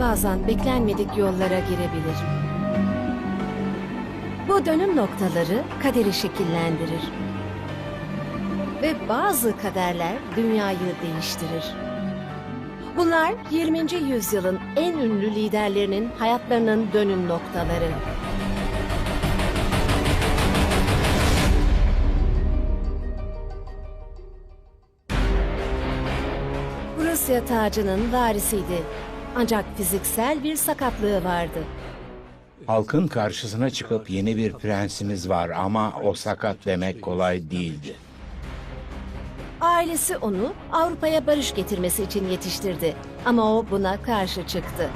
bazen beklenmedik yollara girebilir. Bu dönüm noktaları kaderi şekillendirir. Ve bazı kaderler dünyayı değiştirir. Bunlar 20. yüzyılın en ünlü liderlerinin hayatlarının dönüm noktaları. Prusya tacının varisiydi. Ancak fiziksel bir sakatlığı vardı. Halkın karşısına çıkıp yeni bir prensimiz var ama o sakat demek kolay değildi. Ailesi onu Avrupa'ya barış getirmesi için yetiştirdi. Ama o buna karşı çıktı.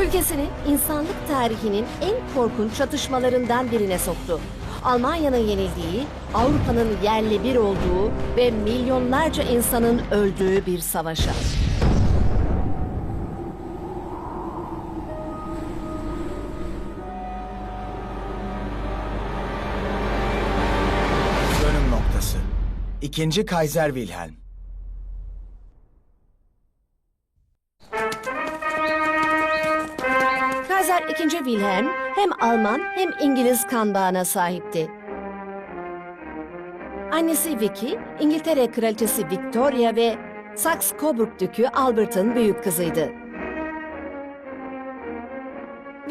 Ülkesini insanlık tarihinin en korkunç çatışmalarından birine soktu. Almanya'nın yenildiği, Avrupa'nın yerle bir olduğu ve milyonlarca insanın öldüğü bir savaşa. İkinci Kaiser Wilhelm. Kaiser II. Wilhelm hem Alman hem İngiliz kan bağına sahipti. Annesi Vicky, İngiltere Kraliçesi Victoria ve Saxe-Coburg Dükü Albert'ın büyük kızıydı.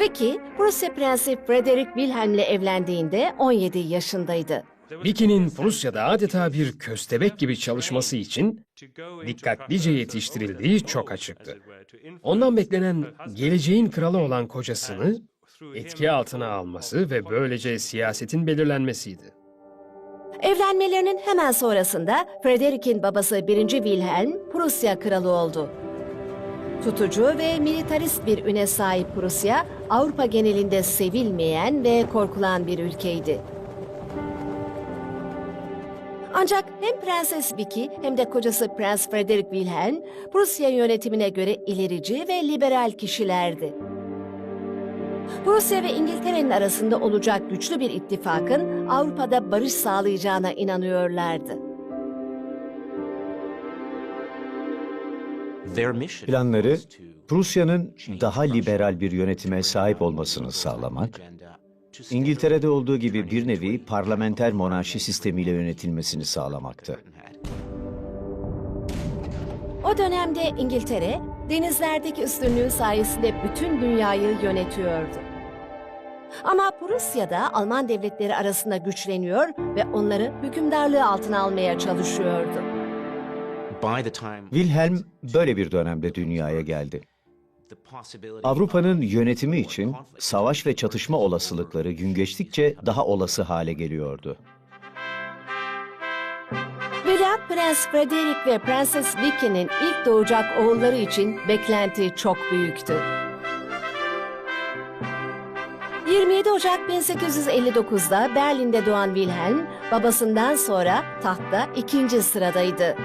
Vicky, Prusya Prensi Frederick Wilhelm'le evlendiğinde 17 yaşındaydı. Vicky'nin Prusya'da adeta bir köstebek gibi çalışması için dikkatlice yetiştirildiği çok açıktı. Ondan beklenen geleceğin kralı olan kocasını etki altına alması ve böylece siyasetin belirlenmesiydi. Evlenmelerinin hemen sonrasında Frederick'in babası 1. Wilhelm Prusya kralı oldu. Tutucu ve militarist bir üne sahip Prusya, Avrupa genelinde sevilmeyen ve korkulan bir ülkeydi. Ancak hem Prenses Vicky hem de kocası Prens Frederick Wilhelm, Prusya yönetimine göre ilerici ve liberal kişilerdi. Prusya ve İngiltere'nin arasında olacak güçlü bir ittifakın Avrupa'da barış sağlayacağına inanıyorlardı. Planları Prusya'nın daha liberal bir yönetime sahip olmasını sağlamak, İngiltere'de olduğu gibi bir nevi parlamenter monarşi sistemiyle yönetilmesini sağlamaktı. O dönemde İngiltere, denizlerdeki üstünlüğü sayesinde bütün dünyayı yönetiyordu. Ama Prusya da Alman devletleri arasında güçleniyor ve onları hükümdarlığı altına almaya çalışıyordu. Wilhelm böyle bir dönemde dünyaya geldi. Avrupa'nın yönetimi için savaş ve çatışma olasılıkları gün geçtikçe daha olası hale geliyordu. Veliaht Prens Frederick ve Prenses Vicky'nin ilk doğacak oğulları için beklenti çok büyüktü. 27 Ocak 1859'da Berlin'de doğan Wilhelm, babasından sonra tahtta ikinci sıradaydı.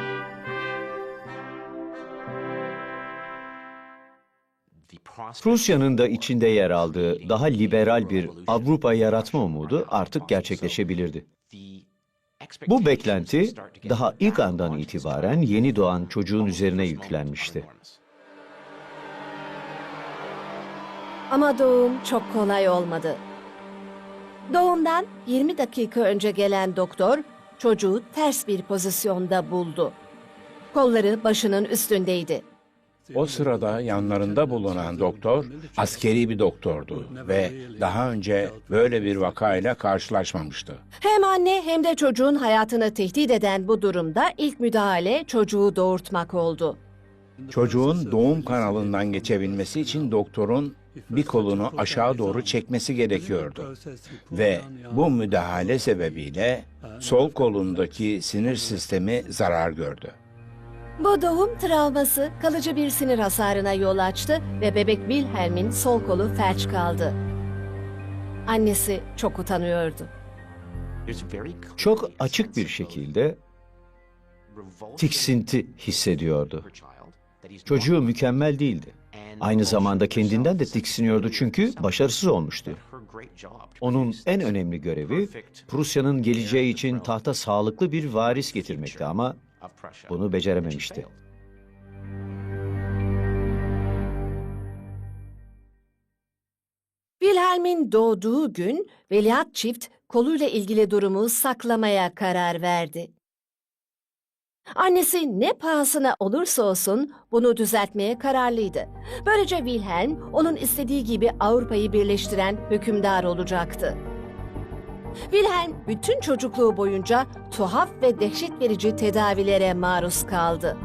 Prusya'nın da içinde yer aldığı daha liberal bir Avrupa yaratma umudu artık gerçekleşebilirdi. Bu beklenti daha ilk andan itibaren yeni doğan çocuğun üzerine yüklenmişti. Ama doğum çok kolay olmadı. Doğumdan 20 dakika önce gelen doktor çocuğu ters bir pozisyonda buldu. Kolları başının üstündeydi. O sırada yanlarında bulunan doktor askeri bir doktordu ve daha önce böyle bir vakayla karşılaşmamıştı. Hem anne hem de çocuğun hayatını tehdit eden bu durumda ilk müdahale çocuğu doğurtmak oldu. Çocuğun doğum kanalından geçebilmesi için doktorun bir kolunu aşağı doğru çekmesi gerekiyordu. Ve bu müdahale sebebiyle sol kolundaki sinir sistemi zarar gördü. Bu doğum travması kalıcı bir sinir hasarına yol açtı ve bebek Wilhelm'in sol kolu felç kaldı. Annesi çok utanıyordu. Çok açık bir şekilde tiksinti hissediyordu. Çocuğu mükemmel değildi. Aynı zamanda kendinden de tiksiniyordu çünkü başarısız olmuştu. Onun en önemli görevi Prusya'nın geleceği için tahta sağlıklı bir varis getirmekti ama bunu becerememişti. Wilhelm'in doğduğu gün veliaht çift koluyla ilgili durumu saklamaya karar verdi. Annesi ne pahasına olursa olsun bunu düzeltmeye kararlıydı. Böylece Wilhelm onun istediği gibi Avrupa'yı birleştiren hükümdar olacaktı. Wilhelm bütün çocukluğu boyunca tuhaf ve dehşet verici tedavilere maruz kaldı.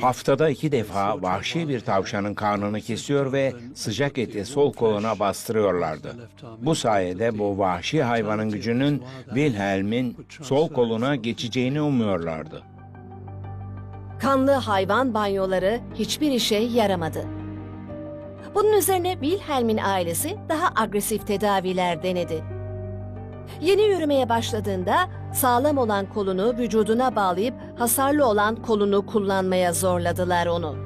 Haftada iki defa vahşi bir tavşanın karnını kesiyor ve sıcak eti sol koluna bastırıyorlardı. Bu sayede bu vahşi hayvanın gücünün Wilhelm'in sol koluna geçeceğini umuyorlardı. Kanlı hayvan banyoları hiçbir işe yaramadı. Bunun üzerine Wilhelm'in ailesi daha agresif tedaviler denedi. Yeni yürümeye başladığında sağlam olan kolunu vücuduna bağlayıp hasarlı olan kolunu kullanmaya zorladılar onu.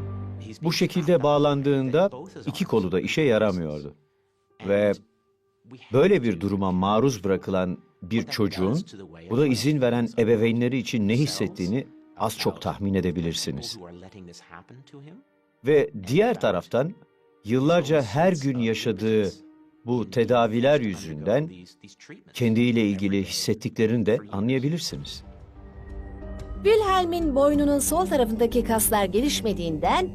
Bu şekilde bağlandığında iki kolu da işe yaramıyordu. Ve böyle bir duruma maruz bırakılan bir çocuğun buna izin veren ebeveynleri için ne hissettiğini az çok tahmin edebilirsiniz. Ve diğer taraftan yıllarca her gün yaşadığı bu tedaviler yüzünden kendiyle ilgili hissettiklerini de anlayabilirsiniz. Wilhelm'in boynunun sol tarafındaki kaslar gelişmediğinden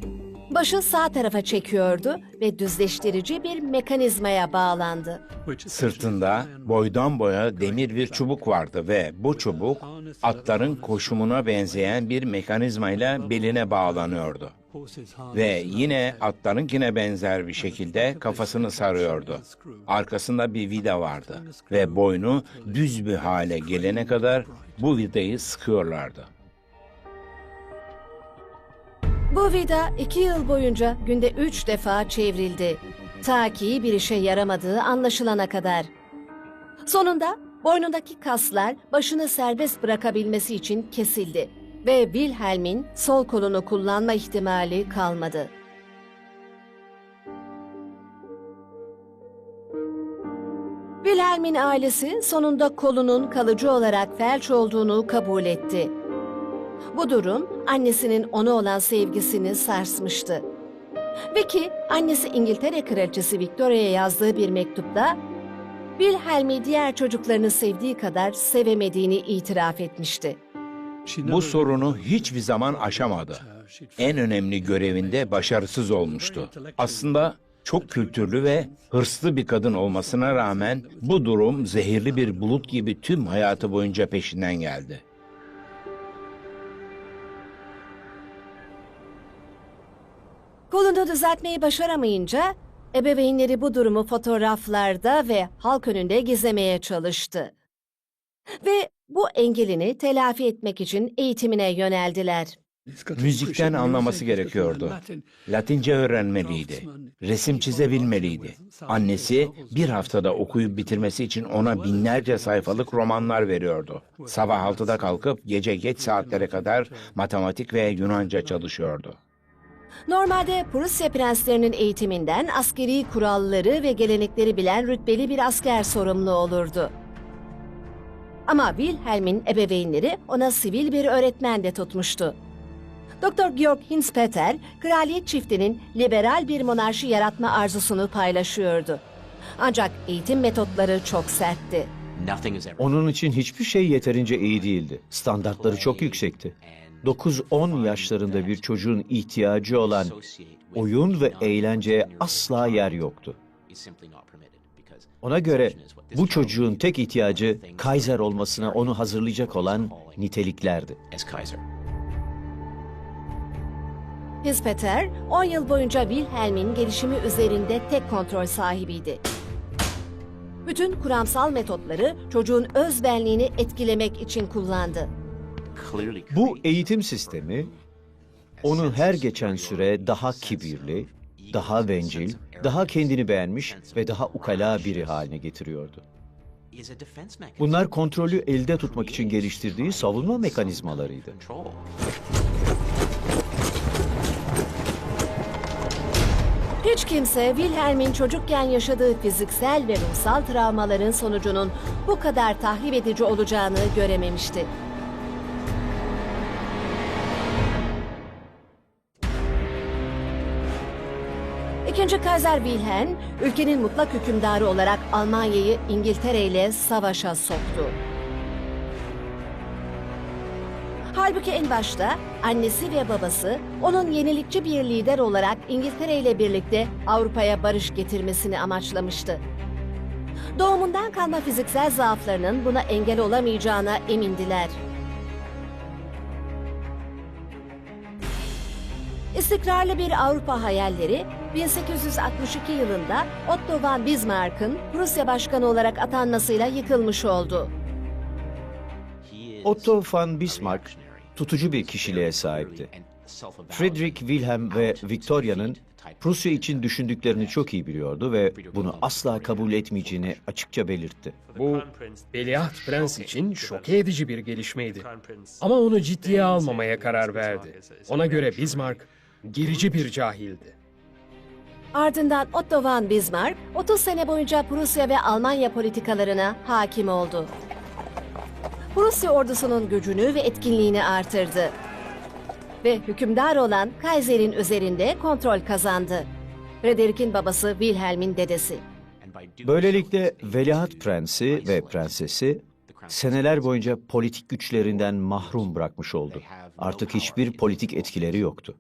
başı sağ tarafa çekiyordu ve düzleştirici bir mekanizmaya bağlandı. Sırtında boydan boya demir bir çubuk vardı ve bu çubuk atların koşumuna benzeyen bir mekanizmayla beline bağlanıyordu. Ve yine atlarınkine benzer bir şekilde kafasını sarıyordu. Arkasında bir vida vardı ve boynu düz bir hale gelene kadar bu vidayı sıkıyorlardı. Bu vida iki yıl boyunca günde üç defa çevrildi. Ta ki bir işe yaramadığı anlaşılana kadar. Sonunda boynundaki kaslar başını serbest bırakabilmesi için kesildi. Ve Wilhelm'in sol kolunu kullanma ihtimali kalmadı. Wilhelm'in ailesi sonunda kolunun kalıcı olarak felç olduğunu kabul etti. Bu durum annesinin ona olan sevgisini sarsmıştı. Ve ki annesi İngiltere Kraliçesi Victoria'ya yazdığı bir mektupta Wilhelm'i diğer çocuklarını sevdiği kadar sevemediğini itiraf etmişti. Bu sorunu hiçbir zaman aşamadı. En önemli görevinde başarısız olmuştu. Aslında çok kültürlü ve hırslı bir kadın olmasına rağmen bu durum zehirli bir bulut gibi tüm hayatı boyunca peşinden geldi. Kolunu düzeltmeyi başaramayınca ebeveynleri bu durumu fotoğraflarda ve halk önünde gizlemeye çalıştı. Ve bu engelini telafi etmek için eğitimine yöneldiler. Müzikten anlaması gerekiyordu. Latince öğrenmeliydi. Resim çizebilmeliydi. Annesi bir haftada okuyup bitirmesi için ona binlerce sayfalık romanlar veriyordu. Sabah 6'da kalkıp gece geç saatlere kadar matematik ve Yunanca çalışıyordu. Normalde Prusya prenslerinin eğitiminden askeri kuralları ve gelenekleri bilen rütbeli bir asker sorumlu olurdu. Ama Wilhelm'in ebeveynleri ona sivil bir öğretmen de tutmuştu. Dr. Georg Hinspeter, kraliyet çiftinin liberal bir monarşi yaratma arzusunu paylaşıyordu. Ancak eğitim metotları çok sertti. Onun için hiçbir şey yeterince iyi değildi. Standartları çok yüksekti. 9-10 yaşlarında bir çocuğun ihtiyacı olan oyun ve eğlenceye asla yer yoktu. Ona göre bu çocuğun tek ihtiyacı Kaiser olmasına onu hazırlayacak olan niteliklerdi. Hinspeter, 10 yıl boyunca Wilhelm'in gelişimi üzerinde tek kontrol sahibiydi. Bütün kuramsal metotları çocuğun öz benliğini etkilemek için kullandı. Bu eğitim sistemi onu her geçen süre daha kibirli, daha bencil, daha kendini beğenmiş ve daha ukala biri haline getiriyordu. Bunlar kontrolü elde tutmak için geliştirdiği savunma mekanizmalarıydı. Hiç kimse Wilhelm'in çocukken yaşadığı fiziksel ve ruhsal travmaların sonucunun bu kadar tahrip edici olacağını görememişti. İkinci Kaiser Wilhelm, ülkenin mutlak hükümdarı olarak Almanya'yı İngiltere ile savaşa soktu. Halbuki en başta annesi ve babası onun yenilikçi bir lider olarak İngiltere ile birlikte Avrupa'ya barış getirmesini amaçlamıştı. Doğumundan kalma fiziksel zaaflarının buna engel olamayacağına emindiler. İstikrarlı bir Avrupa hayalleri 1862 yılında Otto von Bismarck'ın Prusya Başkanı olarak atanmasıyla yıkılmış oldu. Otto von Bismarck tutucu bir kişiliğe sahipti. Friedrich Wilhelm ve Victoria'nın Prusya için düşündüklerini çok iyi biliyordu ve bunu asla kabul etmeyeceğini açıkça belirtti. Bu Veliaht Prens için şoke edici bir gelişmeydi. Ama onu ciddiye almamaya karar verdi. Ona göre Bismarck gerici bir cahildi. Ardından Otto von Bismarck 30 sene boyunca Prusya ve Almanya politikalarına hakim oldu. Prusya ordusunun gücünü ve etkinliğini artırdı. Ve hükümdar olan Kaiser'in üzerinde kontrol kazandı. Frederick'in babası Wilhelm'in dedesi. Böylelikle Veliaht Prensi ve Prensesi seneler boyunca politik güçlerinden mahrum bırakmış oldu. Artık hiçbir politik etkileri yoktu.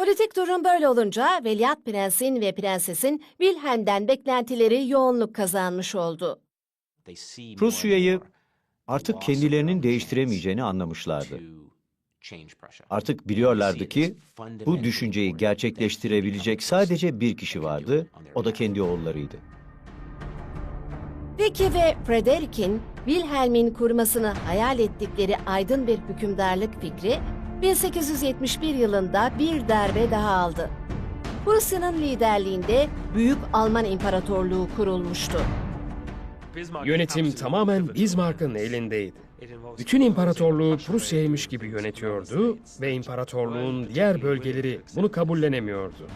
Politik durum böyle olunca Veliaht Prens'in ve Prenses'in Wilhelm'den beklentileri yoğunluk kazanmış oldu. Prusya'yı artık kendilerinin değiştiremeyeceğini anlamışlardı. Artık biliyorlardı ki bu düşünceyi gerçekleştirebilecek sadece bir kişi vardı, o da kendi oğullarıydı. Vicky ve Frederick'in Wilhelm'in kurmasını hayal ettikleri aydın bir hükümdarlık fikri 1871 yılında bir darbe daha aldı. Prusya'nın liderliğinde Büyük Alman İmparatorluğu kurulmuştu. Yönetim tamamen Bismarck'ın elindeydi. Bütün imparatorluğu Prusya'ymış gibi yönetiyordu ve imparatorluğun diğer bölgeleri bunu kabullenemiyordu.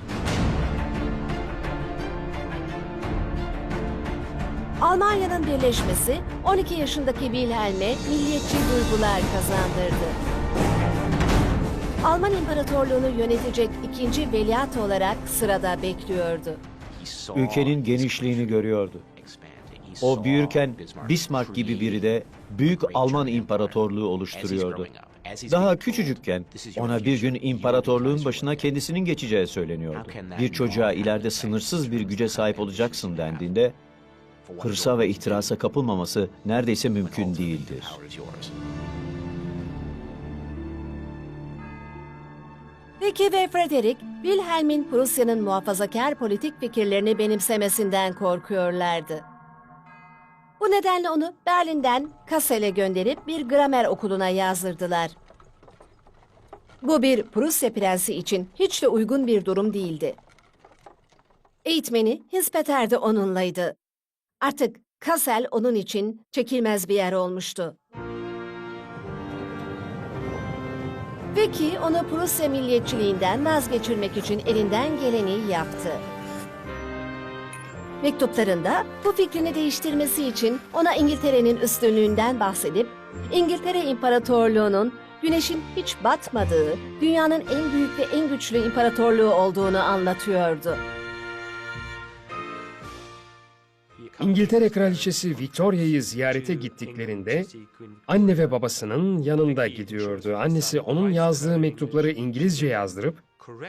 Almanya'nın birleşmesi 12 yaşındaki Wilhelm'e milliyetçi duygular kazandırdı. Alman İmparatorluğunu yönetecek ikinci veliaht olarak sırada bekliyordu. Ülkenin genişliğini görüyordu. O büyürken Bismarck gibi biri de Büyük Alman İmparatorluğu oluşturuyordu. Daha küçücükken ona bir gün imparatorluğun başına kendisinin geçeceği söyleniyordu. Bir çocuğa ileride sınırsız bir güce sahip olacaksın dendiğinde hırsa ve ihtirasa kapılmaması neredeyse mümkün değildir. Vicky ve Frederick, Wilhelm'in Prusya'nın muhafazakar politik fikirlerini benimsemesinden korkuyorlardı. Bu nedenle onu Berlin'den Kassel'e gönderip bir gramer okuluna yazdırdılar. Bu bir Prusya prensi için hiç de uygun bir durum değildi. Eğitmeni Hispeter de onunlaydı. Artık Kassel onun için çekilmez bir yer olmuştu. Vicky onu Prusya milliyetçiliğinden vazgeçirmek için elinden geleni yaptı. Mektuplarında bu fikrini değiştirmesi için ona İngiltere'nin üstünlüğünden bahsedip İngiltere İmparatorluğu'nun güneşin hiç batmadığı, dünyanın en büyük ve en güçlü imparatorluğu olduğunu anlatıyordu. İngiltere Kraliçesi Victoria'yı ziyarete gittiklerinde anne ve babasının yanında gidiyordu. Annesi onun yazdığı mektupları İngilizce yazdırıp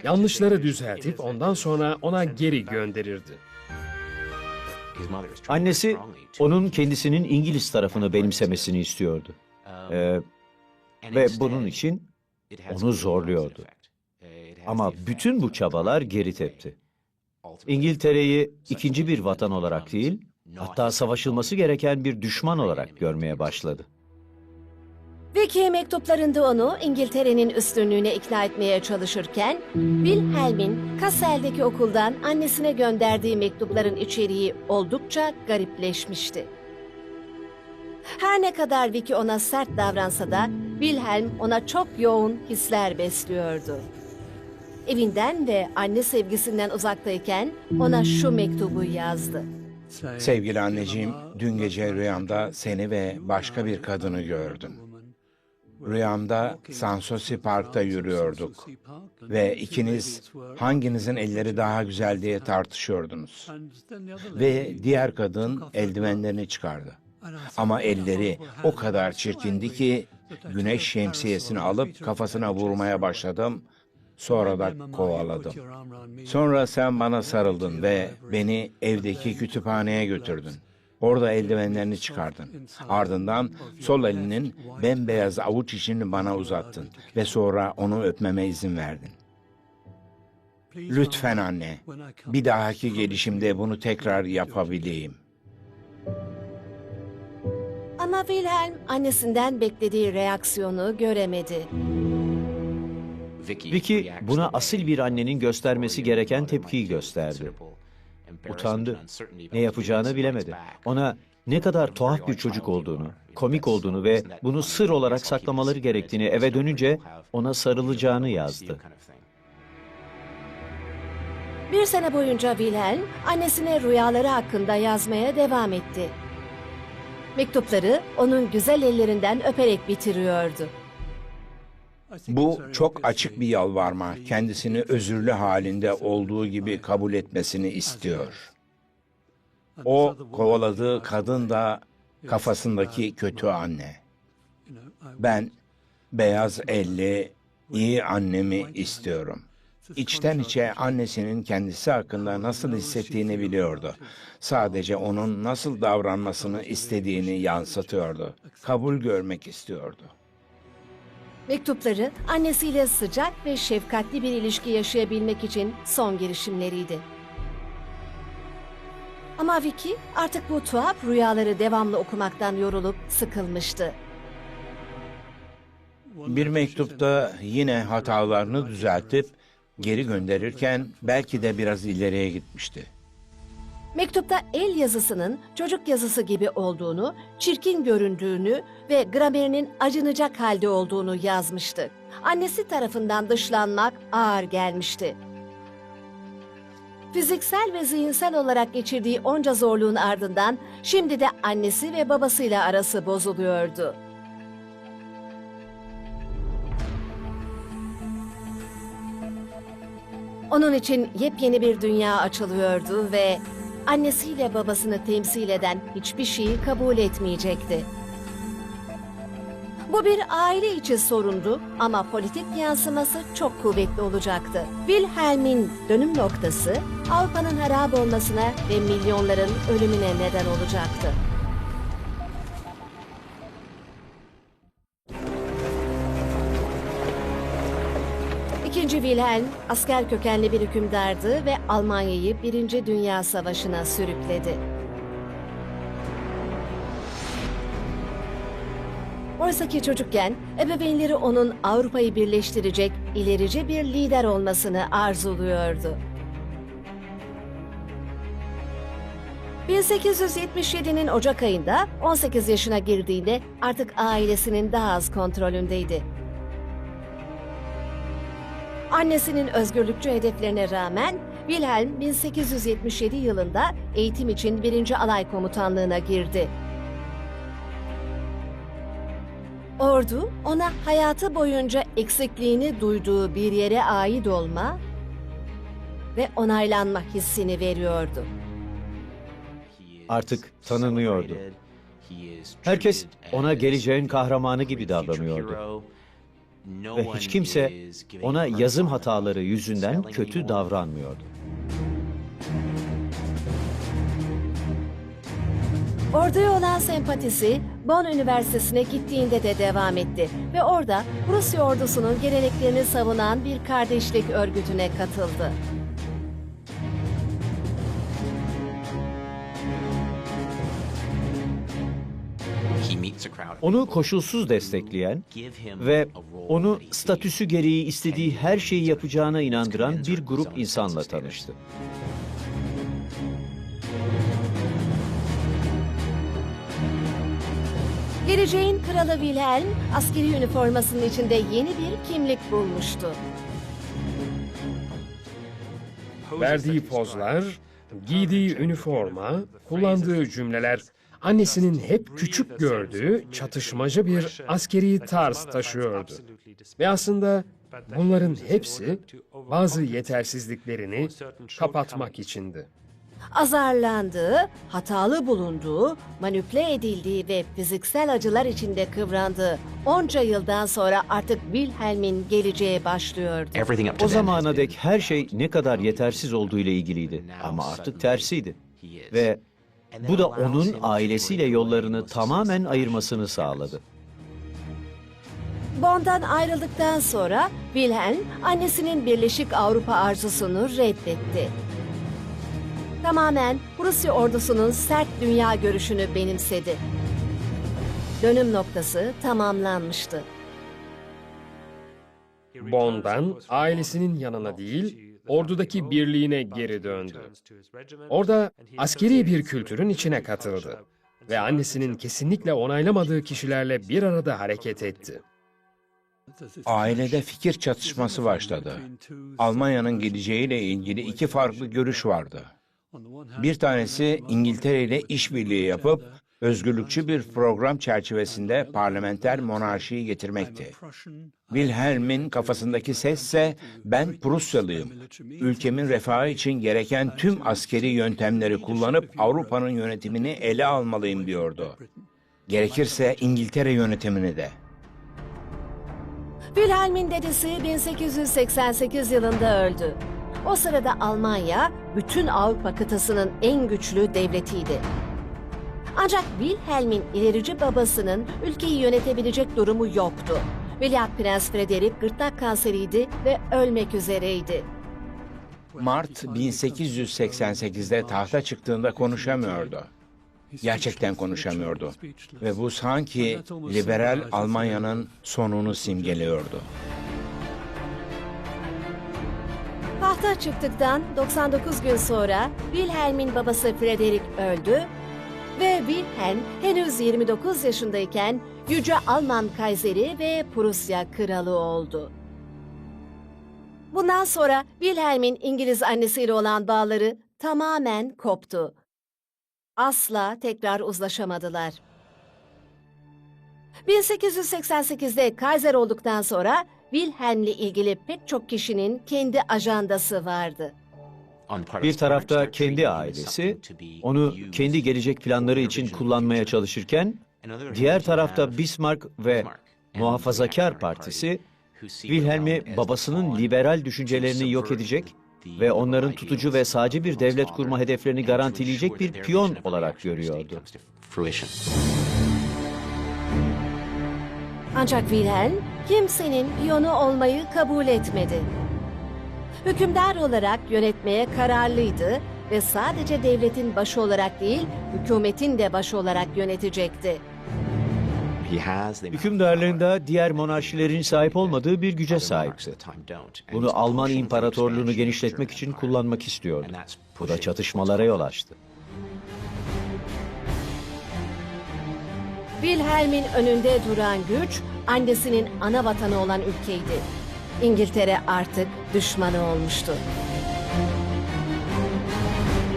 yanlışları düzeltip ondan sonra ona geri gönderirdi. Annesi onun kendisinin İngiliz tarafını benimsemesini istiyordu. Ee, ve bunun için onu zorluyordu. Ama bütün bu çabalar geri tepti. İngiltere'yi ikinci bir vatan olarak değil, hatta savaşılması gereken bir düşman olarak görmeye başladı. Vicky mektuplarında onu İngiltere'nin üstünlüğüne ikna etmeye çalışırken, Wilhelm'in Kassel'deki okuldan annesine gönderdiği mektupların içeriği oldukça garipleşmişti. Her ne kadar Vicky ona sert davransa da Wilhelm ona çok yoğun hisler besliyordu. Evinden ve anne sevgisinden uzaktayken ona şu mektubu yazdı. Sevgili anneciğim, dün gece rüyamda seni ve başka bir kadını gördüm. Rüyamda Sanssouci Park'ta yürüyorduk ve ikiniz hanginizin elleri daha güzel diye tartışıyordunuz. Ve diğer kadın eldivenlerini çıkardı. Ama elleri o kadar çirkindi ki güneş şemsiyesini alıp kafasına vurmaya başladım. Sonra da kovaladım. Sonra sen bana sarıldın ve beni evdeki kütüphaneye götürdün. Orada eldivenlerini çıkardın. Ardından sol elinin bembeyaz avuç içini bana uzattın ve sonra onu öpmeme izin verdin. Lütfen anne, bir dahaki gelişimde bunu tekrar yapabileyim. Ama Wilhelm annesinden beklediği reaksiyonu göremedi. Vicky buna asil bir annenin göstermesi gereken tepkiyi gösterdi. Utandı. Ne yapacağını bilemedi. Ona ne kadar tuhaf bir çocuk olduğunu, komik olduğunu ve bunu sır olarak saklamaları gerektiğini eve dönünce ona sarılacağını yazdı. Bir sene boyunca Wilhelm annesine rüyaları hakkında yazmaya devam etti. Mektupları onun güzel ellerinden öperek bitiriyordu. Bu çok açık bir yalvarma. Kendisini özürlü halinde olduğu gibi kabul etmesini istiyor. O kovaladığı kadın da kafasındaki kötü anne. Ben beyaz elli, iyi annemi istiyorum. İçten içe annesinin kendisi hakkında nasıl hissettiğini biliyordu. Sadece onun nasıl davranmasını istediğini yansıtıyordu. Kabul görmek istiyordu. Mektupları annesiyle sıcak ve şefkatli bir ilişki yaşayabilmek için son girişimleriydi. Ama Vicky artık bu tuhaf rüyaları devamlı okumaktan yorulup sıkılmıştı. Bir mektupta yine hatalarını düzeltip geri gönderirken belki de biraz ileriye gitmişti. Mektupta el yazısının çocuk yazısı gibi olduğunu, çirkin göründüğünü ve gramerinin acınacak halde olduğunu yazmıştı. Annesi tarafından dışlanmak ağır gelmişti. Fiziksel ve zihinsel olarak geçirdiği onca zorluğun ardından şimdi de annesi ve babasıyla arası bozuluyordu. Onun için yepyeni bir dünya açılıyordu ve annesiyle babasını temsil eden hiçbir şeyi kabul etmeyecekti. Bu bir aile içi sorundu ama politik yansıması çok kuvvetli olacaktı. Wilhelm'in dönüm noktası Avrupa'nın harap olmasına ve milyonların ölümüne neden olacaktı. Wilhelm asker kökenli bir hükümdardı ve Almanya'yı Birinci Dünya Savaşı'na sürükledi. Oysa ki çocukken ebeveynleri onun Avrupa'yı birleştirecek ilerici bir lider olmasını arzuluyordu. 1877'nin Ocak ayında 18 yaşına girdiğinde artık ailesinin daha az kontrolündeydi. Annesinin özgürlükçü hedeflerine rağmen Wilhelm 1877 yılında eğitim için 1. Alay Komutanlığına girdi. Ordu ona hayatı boyunca eksikliğini duyduğu bir yere ait olma ve onaylanma hissini veriyordu. Artık tanınıyordu. Herkes ona geleceğin kahramanı gibi davranıyordu. Ve hiç kimse ona yazım hataları yüzünden kötü davranmıyordu. Orduya olan sempatisi Bonn Üniversitesi'ne gittiğinde de devam etti ve orada Rusya ordusunun geleneklerini savunan bir kardeşlik örgütüne katıldı. Onu koşulsuz destekleyen ve onu statüsü gereği istediği her şeyi yapacağına inandıran bir grup insanla tanıştı. Geleceğin kralı Wilhelm askeri üniformasının içinde yeni bir kimlik bulmuştu. Verdiği pozlar, giydiği üniforma, kullandığı cümleler annesinin hep küçük gördüğü çatışmacı bir askeri tarz taşıyordu. Ve aslında bunların hepsi bazı yetersizliklerini kapatmak içindi. Azarlandığı, hatalı bulunduğu, manipüle edildiği ve fiziksel acılar içinde kıvrandığı onca yıldan sonra artık Wilhelm'in geleceği başlıyordu. O zamana dek her şey ne kadar yetersiz olduğu ile ilgiliydi. Ama artık tersiydi. Ve bu da onun ailesiyle yollarını tamamen ayırmasını sağladı. Bonn'dan ayrıldıktan sonra Wilhelm annesinin Birleşik Avrupa arzusunu reddetti. Tamamen Prusya ordusunun sert dünya görüşünü benimsedi. Dönüm noktası tamamlanmıştı. Bonn'dan ailesinin yanına değil, ordudaki birliğine geri döndü. Orada askeri bir kültürün içine katıldı ve annesinin kesinlikle onaylamadığı kişilerle bir arada hareket etti. Ailede fikir çatışması başladı. Almanya'nın geleceğiyle ilgili iki farklı görüş vardı. Bir tanesi İngiltere ile işbirliği yapıp özgürlükçü bir program çerçevesinde parlamenter monarşiyi getirmekti. Wilhelm'in kafasındaki sesse ben Prusyalıyım. Ülkemin refahı için gereken tüm askeri yöntemleri kullanıp Avrupa'nın yönetimini ele almalıyım diyordu. Gerekirse İngiltere yönetimini de. Wilhelm'in dedesi 1888 yılında öldü. O sırada Almanya bütün Avrupa kıtasının en güçlü devletiydi. Ancak Wilhelm'in ilerici babasının ülkeyi yönetebilecek durumu yoktu. Veliaht Prens Frederick gırtlak kanseriydi ve ölmek üzereydi. Mart 1888'de tahta çıktığında konuşamıyordu. Gerçekten konuşamıyordu. Ve bu sanki liberal Almanya'nın sonunu simgeliyordu. Tahta çıktıktan 99 gün sonra Wilhelm'in babası Frederick öldü ve Wilhelm henüz 29 yaşındayken Yüce Alman Kaiseri ve Prusya Kralı oldu. Bundan sonra Wilhelm'in İngiliz annesiyle olan bağları tamamen koptu. Asla tekrar uzlaşamadılar. 1888'de Kaiser olduktan sonra Wilhelm'le ilgili pek çok kişinin kendi ajandası vardı. Bir tarafta kendi ailesi onu kendi gelecek planları için kullanmaya çalışırken, diğer tarafta Bismarck ve Muhafazakar Partisi Wilhelm'i babasının liberal düşüncelerini yok edecek ve onların tutucu ve sağcı bir devlet kurma hedeflerini garantileyecek bir piyon olarak görüyordu. Ancak Wilhelm kimsenin piyonu olmayı kabul etmedi. Hükümdar olarak yönetmeye kararlıydı ve sadece devletin başı olarak değil, hükümetin de başı olarak yönetecekti. Hükümdarlığında diğer monarşilerin sahip olmadığı bir güce sahipti. Bunu Alman İmparatorluğunu genişletmek için kullanmak istiyordu. Bu da çatışmalara yol açtı. Wilhelm'in önünde duran güç, annesinin ana vatanı olan ülkeydi. İngiltere artık düşmanı olmuştu.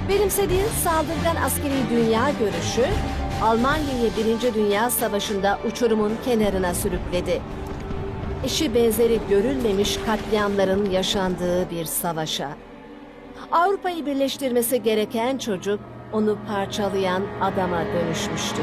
Benimsediği saldırgan askeri dünya görüşü, Almanya'yı Birinci Dünya Savaşı'nda uçurumun kenarına sürükledi. Eşi benzeri görülmemiş katliamların yaşandığı bir savaşa. Avrupa'yı birleştirmesi gereken çocuk, onu parçalayan adama dönüşmüştü.